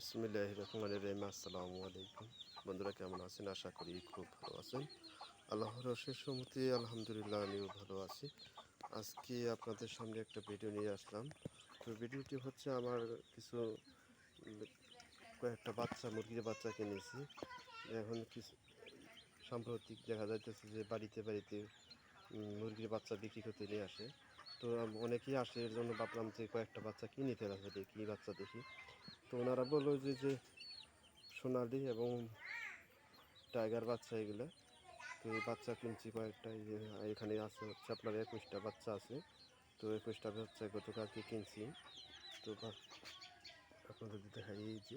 বিসমিল্লাহ রহমান রহিম আসসালামু আলাইকুম বন্ধুরা, কেমন আছেন? আশা করি খুব ভালো আছেন। আল্লাহর অশেষ সমতি আলহামদুলিল্লাহ আমিও ভালো আছি। আজকে আপনাদের সামনে একটা ভিডিও নিয়ে আসলাম। তো ভিডিওটি হচ্ছে আমার কিছু কয়েকটা বাচ্চা, মুরগির বাচ্চা কিনেছি। এখন কিছু সাম্প্রতিক দেখা যাইতেছে যে বাড়িতে বাড়িতে মুরগির বাচ্চা বিক্রি করতে নিয়ে আসে। তো অনেকেই আসে, এর জন্য ভাবলাম যে কয়েকটা বাচ্চা কিনে ফেলা দেখি বাচ্চা দেখি। তো ওনারা বলল যে যে সোনালি এবং টাইগার বাচ্চা এগুলো। তো এই বাচ্চা কিনছি কয়েকটা এই যে এখানে আছে হচ্ছে আপনার একুশটা বাচ্চা আছে। তো একুশটা বাচ্চা গতকালকে কিনছি। তো আপনাদের দেখাই এই যে,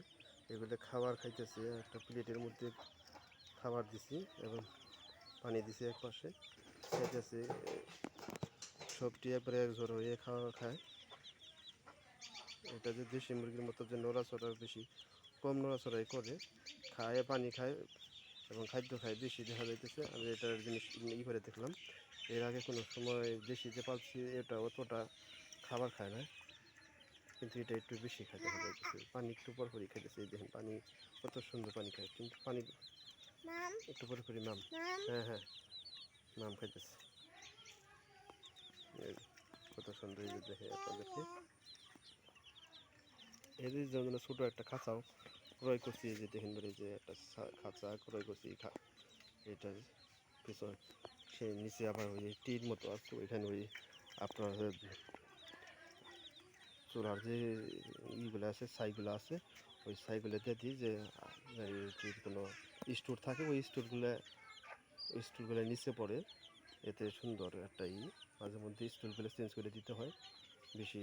এগুলো খাবার খাইতেছে, একটা প্লেটের মধ্যে খাবার দিছি এবং পানি দিছি এক পাশে খাইতেছে, সবটি একবারে এক ঝোর হয়ে খাওয়া খায়। এটা যে দেশি মুরগির মতো যে নড়াচড়া বেশি কম নড়াচড়াই করে খায় পানি খায় এবং খাদ্য খায় বেশি দেখা যাইতেছে। আমি এটার জিনিস ই করে দেখলাম। এর আগে কোনো সময় দেশি যে পাচ্ছি এটা অতটা খাবার খায় না। কিন্তু এটা একটু বেশি খায় দেখা যাইতেছে। পানি একটু পর পরই খাইতেছে। এই দেখেন পানি কত সুন্দর পানি খায়। কিন্তু পানি একটু পরে পরই নাম হ্যাঁ হ্যাঁ। নাম খাইতেছে। কত সুন্দর এই যে দেখে আপনাদেরকে। এদের জন্য ছোট একটা খাঁচাও, ক্রয় করছি এই যে দেখেন ধরে যে একটা খাঁচা ক্রয় করছি, এই এটার পিছন। সে নিচে আবার ওই টির মতো আছে, ওইখানে ওই আপনার চুলার যে ইগুলো আছে, ছাইগুলো আছে, ওই ছাইগুলো দিয়ে দিই যে কোনো স্টোর থাকে, ওই স্টোরগুলো স্টোরগুলো নিচে পড়ে। এতে সুন্দর একটা ই, মাঝে মধ্যে স্টোরগুলো চেঞ্জ করে দিতে হয়। বেশি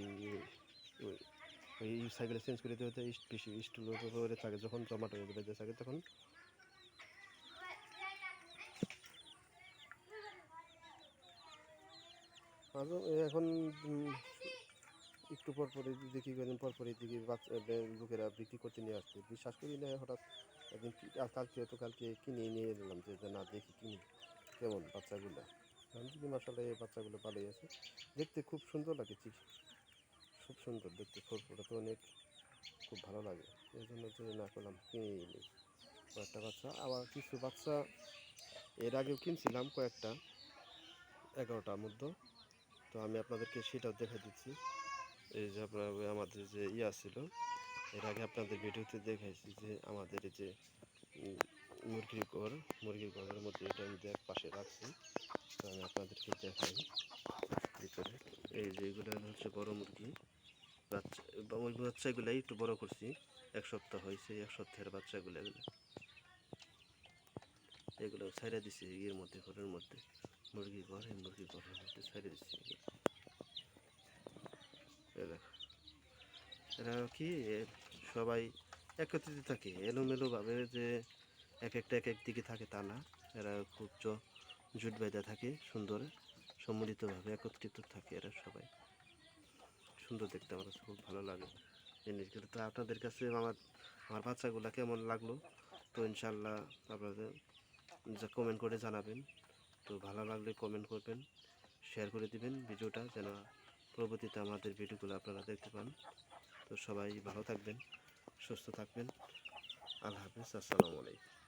ওই সাইকেলে চেঞ্জ করে দিতে হতে স্টুল করে থাকে, যখন জমাটো বেঁধে থাকে তখন। মাঝে এখন একটু পর পরে দেখি কদিন পর পরে দেখি লোকেরা বিক্রি করতে নিয়ে আসছে। বিশ্বাস করি না, হঠাৎ একদিন কালকে তো কালকে কিনে নিয়ে নিলাম যে না, দেখি কিনি, কেমন বাচ্চাগুলো। আমি দেখি মশালা এই বাচ্চাগুলো ভালোই আছে। দেখতে খুব সুন্দর লাগে ঠিক খুব সুন্দর, দেখতে ফোরফোটা তো অনেক খুব ভালো লাগে। এই জন্য যে না করলাম কিনে কয়েকটা বাচ্চা, আবার কিছু বাচ্চা এর আগেও কিনছিলাম কয়েকটা, এগারোটার মধ্যে। তো আমি আপনাদেরকে সেটাও দেখা দিচ্ছি। এই যে আপনার আমাদের যে ইয়া ছিল, এর আগে আপনাদের ভিডিওতে দেখাইছি যে আমাদের যে মুরগির ঘর, মুরগির ঘরের মধ্যে এটা আমি এক পাশে রাখছি। তো আমি আপনাদেরকে দেখাই ভিতরে। এই যে এগুলো হচ্ছে বড় মুরগি। বাচ্চা ওই বাচ্চাগুলাই একটু বড় করছি। এক সপ্তাহ হয়েছে, এক সপ্তাহের বাচ্চাগুলো এগুলো। এগুলো ছাইড়া দিছি, ইয়ের মধ্যে, ঘরের মধ্যে। মুরগি ঘর এই মুরগি ঘরের মধ্যে ছাইড়া দিছি। এরা কি সবাই একত্রিত থাকে, এলোমেলোভাবে যে এক একটা এক এক দিকে থাকে তা না। এরা খুব জুট বেঁধে থাকে, সুন্দর, সম্মিলিতভাবে একত্রিত থাকে এরা সবাই। সুন্দর দেখতে আমার খুব ভালো লাগে জিনিসগুলো। তো আপনাদের কাছে আমার আমার বাচ্চাগুলো কেমন লাগল? তো ইনশাল্লাহ আপনাদের যা কমেন্ট করে জানাবেন। তো ভালো লাগলে কমেন্ট করবেন শেয়ার করে দিবেন ভিডিওটা যেন পরবর্তীতে আমাদের ভিডিওগুলো আপনারা দেখতে পান। তো সবাই ভালো থাকবেন, সুস্থ থাকবেন। আল্লাহ হাফিজ, আসসালামু আলাইকুম।